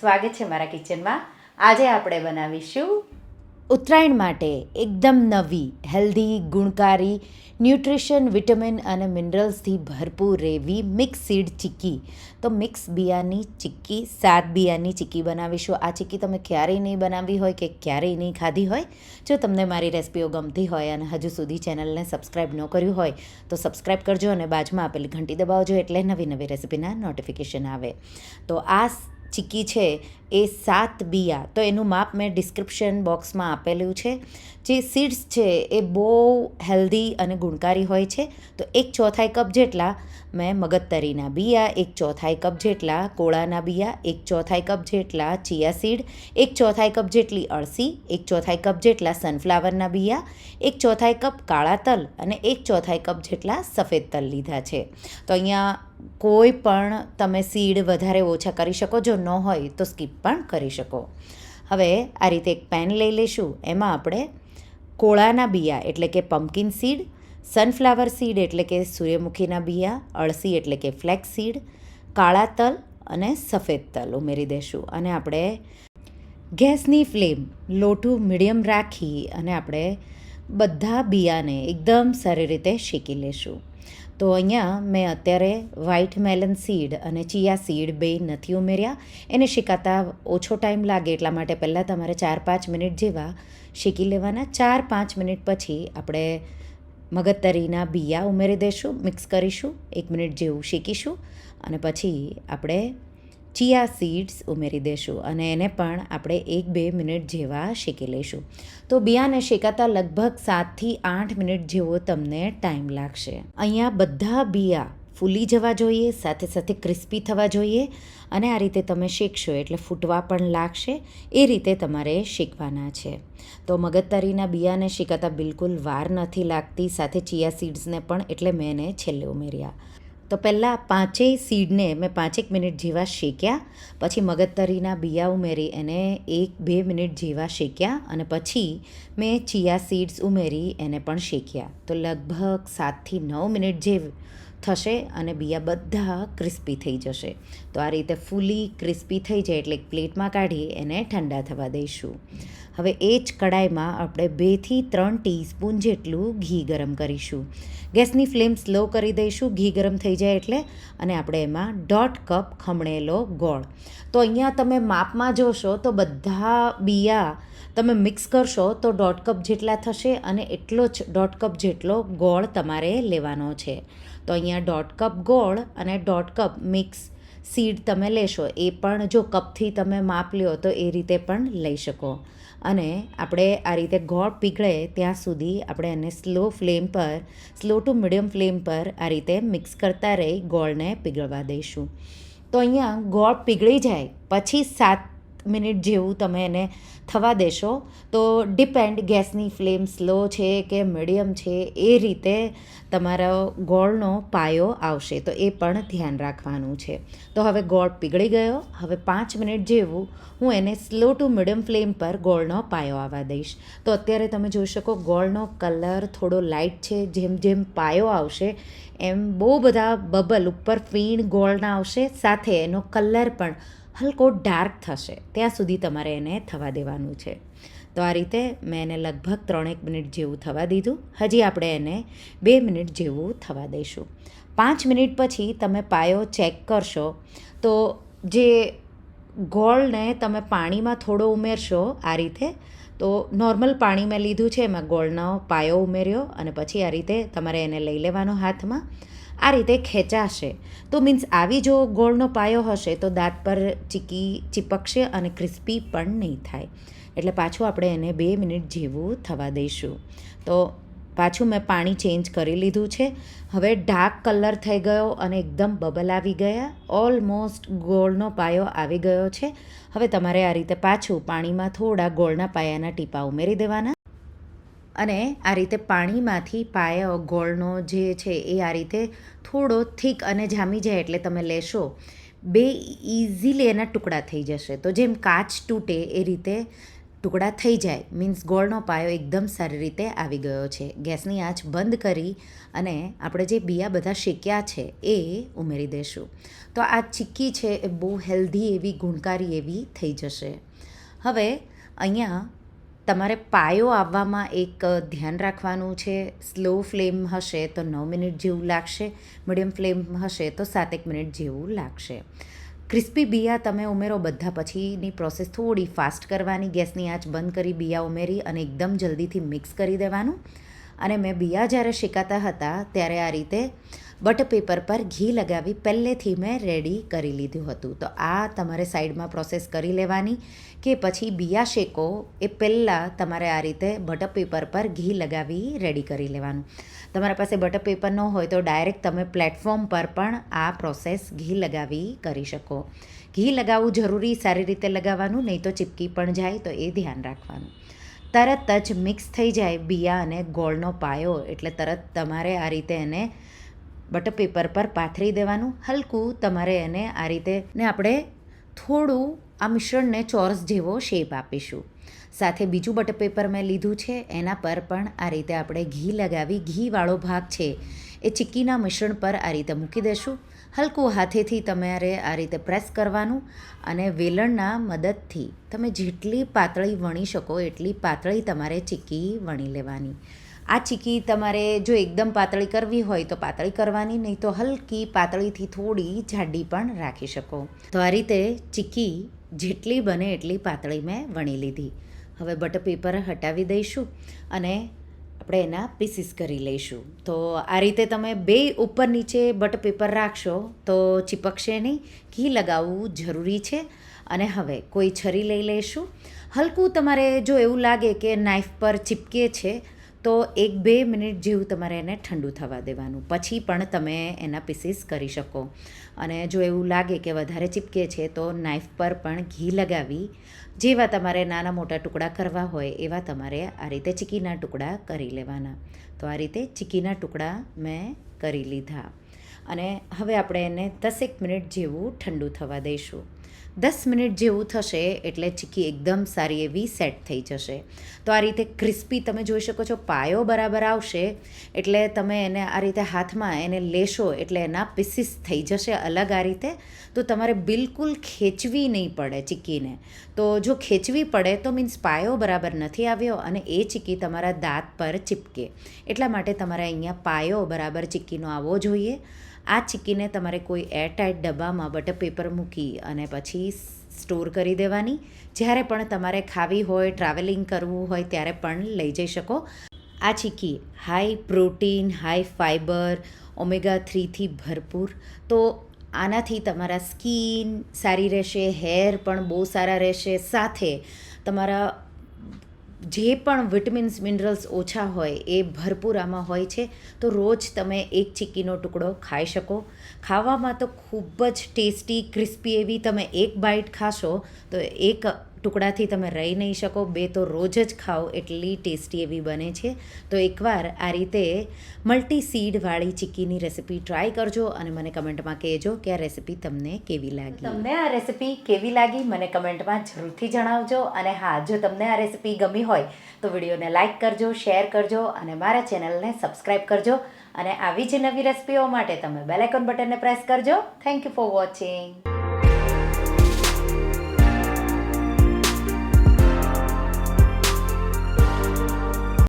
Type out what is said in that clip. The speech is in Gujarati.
સ્વાગત છે મારા કિચનમાં. આજે આપણે બનાવીશું ઉત્તરાયણ માટે એકદમ નવી હેલ્ધી ગુણકારી ન્યુટ્રિશન વિટામિન અને મિનરલ્સથી ભરપૂર એવી મિક્સ સીડ ચીક્કી. તો મિક્સ બિયાની ચીક્કી, સાત બિયાની ચીક્કી બનાવીશું. આ ચીક્કી તમે ક્યારેય નહીં બનાવી હોય કે ક્યારેય નહીં ખાધી હોય, જો તમને મારી રેસિપીઓ ગમતી હોય અને હજુ સુધી ચેનલને સબસ્ક્રાઈબ ન કર્યું હોય, તો સબસ્ક્રાઈબ કરજો અને બાજુમાં આપેલી ઘંટી દબાવજો એટલે નવી નવી રેસિપીના નોટિફિકેશન આવે. તો આ ચીક્કી છે એ સાત બિયા. તો એનું માપ મેં ડિસ્ક્રિપ્શન બોક્સમાં આપેલું છે. જે સીડ્સ છે એ બહુ હેલ્ધી અને ગુણકારી હોય છે. તો એક ચોથાઈ કપ જેટલા મેં મગજતરીના બિયા, એક ચોથાઈ કપ જેટલા કોળાના બિયા, એક ચોથાઈ કપ જેટલા ચિયા સીડ, એક ચોથાઈ કપ જેટલી અળસી, એક ચોથાઈ કપ જેટલા સનફ્લાવરના બિયા, એક ચોથાઈ કપ કાળા તલ અને એક ચોથાઈ કપ જેટલા સફેદ તલ લીધા છે. તો અહીંયા કોઈ પણ તમે સીડ વધારે ઓછા કરી શકો, જો ન હોય તો સ્કીપ પણ કરી શકો. હવે આ રીતે એક પેન લઈ લઈશું એમાં આપણે કોળાના બિયા એટલે કે પમ્પકિન સીડ સનફ્લાવર સીડ એટલે કે સૂર્યમુખીના બિયા, અળસી એટલે કે ફ્લેક્સ સીડ કાળા તલ અને સફેદ તલ ઉમેરી દઈશું અને આપણે ગેસની ફ્લેમ લોટું મીડિયમ રાખી અને આપણે બધા બિયાને એકદમ સારી રીતે શેકી લેશું. તો અહીંયા મેં અત્યારે વ્હાઇટ મેલન સીડ અને ચિયા સીડ બે નથી ઉમેર્યા. એને શીખાતા ઓછો ટાઈમ લાગે એટલા માટે પહેલાં તમારે ચાર પાંચ મિનિટ જેવા શીખી લેવાના. ચાર પાંચ મિનિટ પછી આપણે મગજતરીના બિયા ઉમેરી દઈશું મિક્સ કરીશું, એક મિનિટ જેવું શીખીશું અને પછી આપણે ચિયા સીડ્સ ઉમેરી દઈશું અને એને પણ આપણે એક બે મિનિટ જેવા શેકી લઈશું. તો બિયાને શેકાતા લગભગ સાતથી આઠ મિનિટ જેવો તમને ટાઈમ લાગશે. અહીંયા બધા બિયા ફૂલી જવા જોઈએ, સાથે સાથે ક્રિસ્પી થવા જોઈએ અને આ રીતે તમે શેકશો એટલે ફૂટવા પણ લાગશે, એ રીતે તમારે શેકવાના છે. તો મગજતરીના બિયાને શેકાતા બિલકુલ વાર નથી લાગતી, સાથે ચિયા સીડ્સને પણ એટલે મેં એને છેલ્લે ઉમેર્યા. તો પહેલાં પાંચેય સીડને મેં પાંચેક મિનિટ જેવા શેક્યા, પછી મગજતરીના બિયા ઉમેરી એને એક બે મિનિટ જેવા શેક્યા અને પછી મેં ચિયા સીડ્સ ઉમેરી એને પણ શેક્યા. તો લગભગ સાતથી નવ મિનિટ જે થશે અને બિયા બધા ક્રિસ્પી થઈ જશે. તો આ રીતે ફૂલી ક્રિસ્પી થઈ જાય એટલે એક પ્લેટમાં કાઢી એને ઠંડા થવા દઈશું. હવે એ જ કડાઈમાં આપણે બેથી ત્રણ ટીસ્પૂન જેટલું ઘી ગરમ કરીશું. ગેસની ફ્લેમ સ્લો કરી દઈશું, ઘી ગરમ થઈ જાય એટલે, અને આપણે એમાં દોઢ કપ ખમણેલો ગોળ. તો અહીંયા તમે માપમાં જોશો તો બધા બિયા તમે મિક્સ કરશો તો દોઢ કપ જેટલા થશે અને એટલો જ દોઢ કપ જેટલો ગોળ તમારે લેવાનો છે. તો અહીંયા દોઢ કપ ગોળ અને દોઢ કપ મિક્સ સીડ તમે લેશો, એ પણ જો કપથી તમે માપ લ્યો તો એ રીતે પણ લઈ શકો. અને આપણે આ રીતે ગોળ પીગળે ત્યાં સુધી આપણે એને સ્લો ફ્લેમ પર સ્લો ટુ મીડિયમ ફ્લેમ પર આ રીતે મિક્સ કરતા રહી ગોળને પીગળવા દઈશું. તો અહીંયા ગોળ પીગળી જાય, પછી સાત મિનિટ જેવું તમે એને થવા દેશો. તો ડિપેન્ડ ગેસની ફ્લેમ સ્લો છે કે મીડિયમ છે એ રીતે તમારો ગોળનો પાયો આવશે. તો એ પણ ધ્યાન રાખવાનું છે. તો હવે ગોળ પીગળી ગયો. હવે પાંચ મિનિટ જેવું હું એને સ્લો ટુ મીડિયમ ફ્લેમ પર ગોળનો પાયો આવવા દઈશ. તો અત્યારે તમે જોઈ શકો ગોળનો કલર થોડો લાઇટ છે. જેમ જેમ પાયો આવશે, એમ બહુ બધા બબલ ઉપર ફીણ ગોળના આવશે. સાથે એનો કલર પણ હલકો ડાર્ક થશે. ત્યાં સુધી તમારે એને થવા દેવાનું છે. તો આ રીતે મેં એને લગભગ ત્રણેક મિનિટ જેવું થવા દીધું. હજી આપણે એને બે મિનિટ જેવું થવા દઈશું. પાંચ મિનિટ પછી તમે પાયો ચેક કરશો તો જે ગોળને તમે પાણીમાં થોડો ઉમેરશો આ રીતે, તો નોર્મલ પાણી મેં લીધું છે, એમાં ગોળનો પાયો ઉમેર્યો અને પછી આ રીતે તમારે એને લઈ લેવાનો હાથમાં. આ રીતે ખેંચાશે. તો મીન્સ આવી જો ગોળનો પાયો હશે, તો દાંત પર ચીકી ચીપકશે અને ક્રિસ્પી પણ નહીં થાય. એટલે પાછું આપણે એને બે મિનિટ જેવું થવા દઈશું. તો પાછું મેં પાણી ચેન્જ કરી લીધું છે. હવે ડાર્ક કલર થઈ ગયો અને એકદમ બબલ આવી ગયા. ઓલમોસ્ટ ગોળનો પાયો આવી ગયો છે. હવે તમારે આ રીતે પાછું પાણીમાં થોડા ગોળના પાયાના ટીપા ઉમેરી દેવાના. અને આ રીતે પાણીમાંથી પાયો, ગોળનો જે છે એ આ રીતે થોડો થીક અને જામી જાય એટલે તમે લેશો, બે ઇઝીલી એના ટુકડા થઈ જશે. તો જેમ કાચ તૂટે એ રીતે ટુકડા થઈ જાય, મીન્સ ગોળનો પાયો એકદમ સારી રીતે આવી ગયો છે. ગેસની આંચ બંધ કરી અને આપણે જે બિયા બધા શેક્યા છે એ ઉમેરી દઈશું તો આ ચીક્કી છે એ બહુ હેલ્ધી એવી, ગુણકારી એવી થઈ જશે. હવે અહીંયા તમારે પાયો આવવામાં એક ધ્યાન રાખવાનું છે. સ્લો ફ્લેમ હશે તો નવ મિનિટ જેવું લાગશે. મીડિયમ ફ્લેમ હશે તો સાતેક મિનિટ જેવું લાગશે. ક્રિસ્પી બિયા તમે ઉમેરો બધા. પછીની પ્રોસેસ થોડી ફાસ્ટ કરવાની. ગેસની આંચ બંધ કરી, બિયા ઉમેરી અને એકદમ જલ્દીથી મિક્સ કરી દેવાનું. અને મેં બિયા જ્યારે શેકાતા હતા ત્યારે આ રીતે બટર પેપર પર ઘી લગાવી પહેલેથી મેં રેડી કરી લીધું હતું. તો આ તમારે સાઈડમાં પ્રોસેસ કરી લેવાની કે પછી બિયા શેકો એ પહેલાં તમારે આ રીતે બટર પેપર પર ઘી લગાવી રેડી કરી લેવાનું. તમારા પાસે બટર પેપર ન હોય તો ડાયરેક્ટ તમે પ્લેટફોર્મ પર પણ આ પ્રોસેસ ઘી લગાવી કરી શકો. ઘી લગાવવું જરૂરી સારી રીતે લગાવવાનું, નહીં તો ચીપકી પણ જાય તો એ ધ્યાન રાખવાનું. તરત જ મિક્સ થઈ જાય બિયા અને ગોળનો પાયો. એટલે તરત તમારે આ રીતે એને બટર પેપર પર પાથરી દેવાનું. હલકું તમારે એને આ રીતે ને આપણે થોડું આ મિશ્રણને ચોરસ જેવો શેપ આપીશું. સાથે બીજું બટર પેપર મેં લીધું છે, એના પર પણ આ રીતે આપણે ઘી લગાવી. ઘીવાળો ભાગ છે, એ ચીક્કીના મિશ્રણ પર આ રીતે મૂકી દેશું. હલકું હાથેથી તમારે આ રીતે પ્રેસ કરવાનું અને વેલણના મદદથી તમે જેટલી પાતળી વણી શકો એટલી પાતળી તમારે ચીક્કી વણી લેવાની. આ ચીક્કી તમારે જો એકદમ પાતળી કરવી હોય તો પાતળી કરવાની, નહીં તો હલકી પાતળીથી થોડી જાડી પણ રાખી શકો. તો આ રીતે ચીક્કી જેટલી બને એટલી પાતળી મેં વણી લીધી. હવે બટર પેપર હટાવી દઈશું અને આપણે એના પીસીસ કરી લઈશું. તો આ રીતે તમે બે ઉપર નીચે બટર પેપર રાખશો તો ચીપકશે નહીં. ઘી લગાવવું જરૂરી છે. અને હવે કોઈ છરી લઈ લઈશું. હલકું તમારે જો એવું લાગે કે નાઇફ પર ચીપકે છે તો એક બે મિનિટ જેવું તમારે એને ઠંડુ થવા દેવાનું. પછી પણ તમે એના પીસીસ કરી શકો. અને જો એવું લાગે કે વધારે ચીપકે છે, તો નાઇફ પર પણ ઘી લગાવી. જેવા તમારે નાના મોટા ટુકડા કરવા હોય, એવા તમારે આ રીતે ચીકીના ટુકડા કરી લેવાના. તો આ રીતે ચીકીના ટુકડા મેં કરી લીધા. અને હવે આપણે એને દસેક મિનિટ જેવું ઠંડુ થવા દઈશું. દસ મિનિટ જેવું થશે એટલે ચીક્કી એકદમ સારી એવી સેટ થઈ જશે. તો આ રીતે ક્રિસ્પી તમે જોઈ શકો છો, પાયો બરાબર આવશે, એટલે તમે એને આ રીતે હાથમાં એને લેશો એટલે એના પીસીસ થઈ જશે અલગ આ રીતે. તો તમારે બિલકુલ ખેંચવી નહીં પડે ચીક્કીને તો જો ખેંચવી પડે તો મીન્સ પાયો બરાબર નથી આવ્યો અને એ ચીક્કી તમારા દાંત પર ચીપકે. એટલા માટે તમારે અહીંયા પાયો બરાબર ચીક્કીનો આવવો જોઈએ. આ ચીક્કીને તમારે કોઈ એરટાઇટ ડબ્બામાં બટર પેપર મૂકી અને પછી સ્ટોર કરી દેવાની. જ્યારે પણ તમારે ખાવી હોય ટ્રાવેલિંગ કરવું હોય, ત્યારે પણ લઈ જઈ શકો. આ chikki high protein high fibre omega થ્રીથી ભરપૂર. તો આનાથી તમારા સ્કિન સારી રહેશે હેર પણ બહુ સારા રહેશે. સાથે તમારા જે પણ વિટામિન્સ, મિનરલ્સ ઓછા હોય એ ભરપૂર આમાં હોય છે, તો રોજ તમે એક ચીક્કીનો ટુકડો ખાઈ શકો. ખાવામાં તો ખૂબ જ ટેસ્ટી, ક્રિસ્પી એવી તમે એક બાઇટ ખાશો, તો એક ટુકડાથી તમે રહી નહીં શકો બે તો રોજ જ ખાઓ એટલી ટેસ્ટી એવી બને છે. તો એકવાર આ રીતે મલ્ટી સીડવાળી ચીક્કીની રેસિપી ટ્રાય કરજો અને મને કમેન્ટમાં કહેજો કે આ રેસીપી તમને કેવી લાગી. તમને આ રેસિપી કેવી લાગી મને કમેન્ટમાં જરૂરથી જણાવજો અને હા જો તમને આ રેસીપી ગમી હોય તો વિડીયોને લાઇક કરજો શેર કરજો અને મારા ચેનલને સબસ્ક્રાઈબ કરજો અને આવી જ નવી રેસીપીઓ માટે તમે બેલ આઇકોન બટનને પ્રેસ કરજો. Thank you for watching.